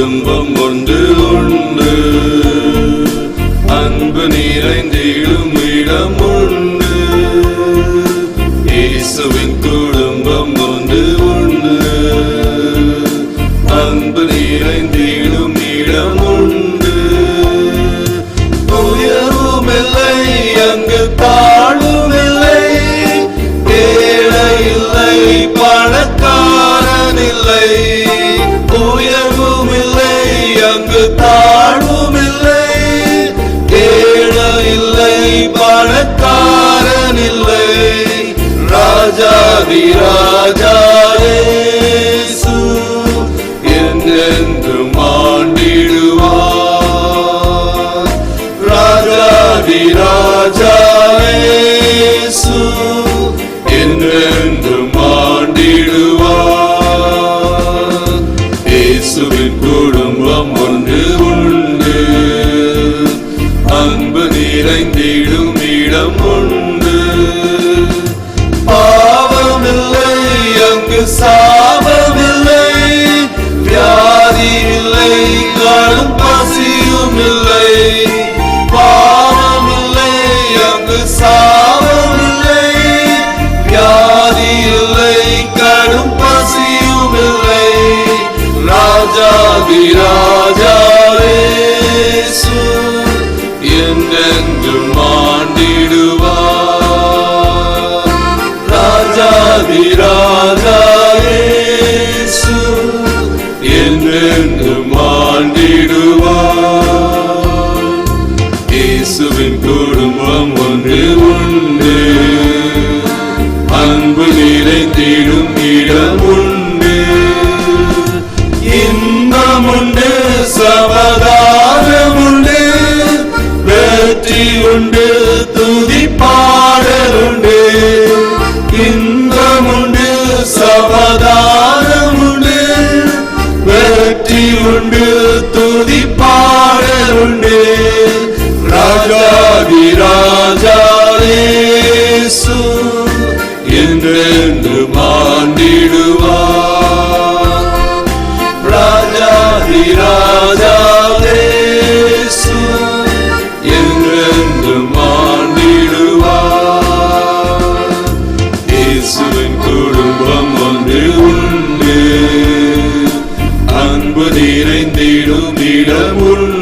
குடும்பம் ஒன்று உண்டு அன்பு நிறைந்திடும் இடம் உண்டு இயேசுவின் குடும்பம் ஒன்று உண்டு அன்பு நிறைந்திடும் இடம் உண்டு உயர்வும் இல்லை அங்கு ராஜாதி ராஜா இயேசு இயேசுவின் குடும்பம் ஒன்று உண்டு. அன்பு நிறைந்திடும் இடம் உண்டு. இன்பம் உண்டு சமாதானம் உண்டு. வெற்றி உண்டு என்றென்று ராஜாதி ராஜா இயேசு என்றென்று மாண்டிடுவார் இயேசுவின் குடும்பம் ஒன்று உண்டு. அன்பு நிறைந்திடும் இடம் உண்டு